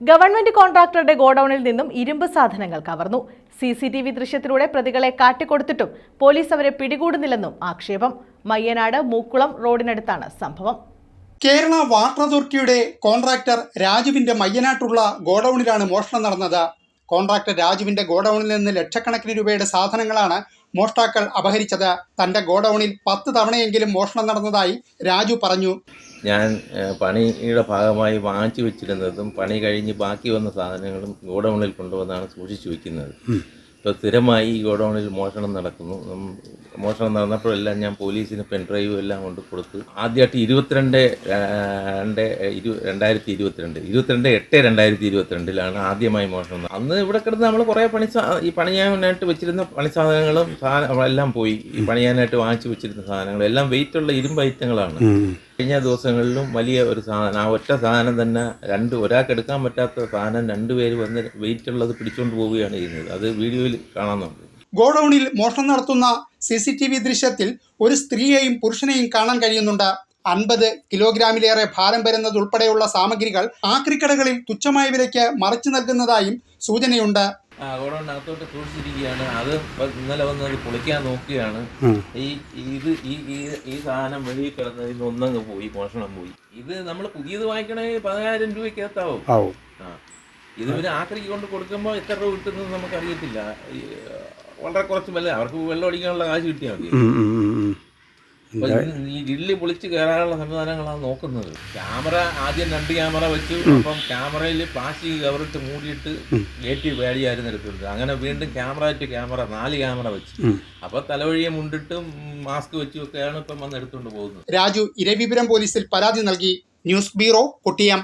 Government കോൺട്രാക്ടറുടെ ഗോഡൌണിൽ നിന്നും ഇരുമ്പ് സാധനങ്ങൾ കവർന്നു. സി സി ടി വി ദൃശ്യത്തിലൂടെ പ്രതികളെ കാട്ടിക്കൊടുത്തിട്ടും പോലീസ് അവരെ പിടികൂടുന്നില്ലെന്നും ആക്ഷേപം. മയ്യനാട് മൂക്കുളം റോഡിനടുത്താണ് സംഭവം. കേരള വാട്ടർ അതോറിറ്റിയുടെ കോൺട്രാക്ടർ രാജുവിന്റെ മയ്യനാട്ടുള്ള ഗോഡൌണിലാണ് മോഷണം നടന്നത്. കോൺട്രാക്ടർ രാജുവിന്റെ ഗോഡൌണിൽ നിന്ന് ലക്ഷക്കണക്കിന് രൂപയുടെ സാധനങ്ങളാണ് മോഷ്ടാക്കൾ അപഹരിച്ചത്. തന്റെ ഗോഡൌണിൽ പത്ത് തവണയെങ്കിലും മോഷണം നടന്നതായി രാജു പറഞ്ഞു. ഞാൻ പണിയുടെ ഭാഗമായി വാങ്ങിച്ചു വെച്ചിരുന്നതും പണി കഴിഞ്ഞ് ബാക്കി വന്ന സാധനങ്ങളും ഗോഡൗണിൽ കൊണ്ടുവന്നാണ് സൂക്ഷിച്ചു വെക്കുന്നത്. ഇപ്പോൾ സ്ഥിരമായി ഈ ഗോഡൗണിൽ മോഷണം നടക്കുന്നു. മോഷണം നടന്നപ്പോഴെല്ലാം ഞാൻ പോലീസിന് പെൻഡ്രൈവും എല്ലാം കൊണ്ട് കൊടുത്തു ആദ്യമായിട്ട് ഇരുപത്തിരണ്ട് രണ്ട് ഇരു രണ്ടായിരത്തി ഇരുപത്തിരണ്ട് ഇരുപത്തിരണ്ട് എട്ട് രണ്ടായിരത്തി ഇരുപത്തിരണ്ടിലാണ് ആദ്യമായി മോഷണം അന്ന് ഇവിടെ കിടന്ന് നമ്മൾ കുറേ പണി ഈ പണിയാനായിട്ട് വെച്ചിരുന്ന പണി സാധനങ്ങളും സാധനം എല്ലാം പോയി. ഈ പണിയാനായിട്ട് വാങ്ങിച്ചു വെച്ചിരുന്ന സാധനങ്ങളും എല്ലാം വെയിറ്റുള്ള ഇരുമ്പ് ഐറ്റങ്ങളാണ് കഴിഞ്ഞ ദിവസങ്ങളിലും വലിയ ഒരു സാധനം ആ ഒറ്റ സാധനം തന്നെ രണ്ട് ഒരാൾക്ക് എടുക്കാൻ പറ്റാത്ത സാധനം രണ്ടുപേര് വന്ന് വെയിറ്റ് ഉള്ളത് പിടിച്ചുകൊണ്ട് പോവുകയാണ് ചെയ്യുന്നത്. അത് വീഡിയോയിൽ കാണാനുണ്ട്. ഗോഡൌണിൽ മോഷണം നടത്തുന്ന സി സി ടി വി ദൃശ്യത്തിൽ ഒരു സ്ത്രീയെയും പുരുഷനെയും കാണാൻ കഴിയുന്നുണ്ട്. അൻപത് കിലോഗ്രാമിലേറെ ഭാരം വരുന്നതുൾപ്പെടെയുള്ള സാമഗ്രികൾ ആക്രിക്കടകളിൽ തുച്ഛമായ വിലയ്ക്ക് മറിച്ചു നൽകുന്നതായും സൂചനയുണ്ട്. ഗോഡൗണിനകത്തോട്ട് സൂക്ഷിച്ചിരിക്കുകയാണ്. അത് ഇന്നലെ വന്ന് അത് പൊളിക്കാൻ നോക്കുകയാണ്. ഈ ഇത് ഈ ഈ സാധനം വെളിയിൽ കിടന്നതിൽ ഒന്നങ്ങ് പോയി മോഷണം പോയി. ഇത് നമ്മൾ പുതിയത് വാങ്ങിക്കണമെങ്കിൽ പതിനായിരം രൂപയ്ക്ക് എത്താവും ആ. ഇത് പിന്നെ ആക്രിക്ക് കൊണ്ട് കൊടുക്കുമ്പോൾ എത്ര രൂപ കിട്ടുന്നത് നമുക്ക് അറിയത്തില്ല വളരെ കുറച്ച് വില. അവർക്ക് വെള്ളം അടിക്കാനുള്ള കാശ് കിട്ടിയാൽ മതി. ഈ ഡില്ല് പൊളിച്ച് കയറാനുള്ള സംവിധാനങ്ങളാണ് നോക്കുന്നത്. ക്യാമറ ആദ്യം രണ്ട് ക്യാമറ വെച്ചു. അപ്പം ക്യാമറയിൽ പ്ലാസ്റ്റിക് കവറിട്ട് മൂടിയിട്ട് ഗേറ്റ് വേടിയായിരുന്നു എടുക്കുന്നത് അങ്ങനെ വീണ്ടും ക്യാമറ ടു ക്യാമറ നാല് ക്യാമറ വെച്ചു. അപ്പൊ തലവഴിയെ മുണ്ടിട്ട് മാസ്ക് വെച്ചും ഒക്കെയാണ് ഇപ്പം വന്ന് എടുത്തുകൊണ്ട് പോകുന്നത്. രാജു ഇരവിപുരം പോലീസിൽ പരാതി നൽകി. News bureau Kottiyam.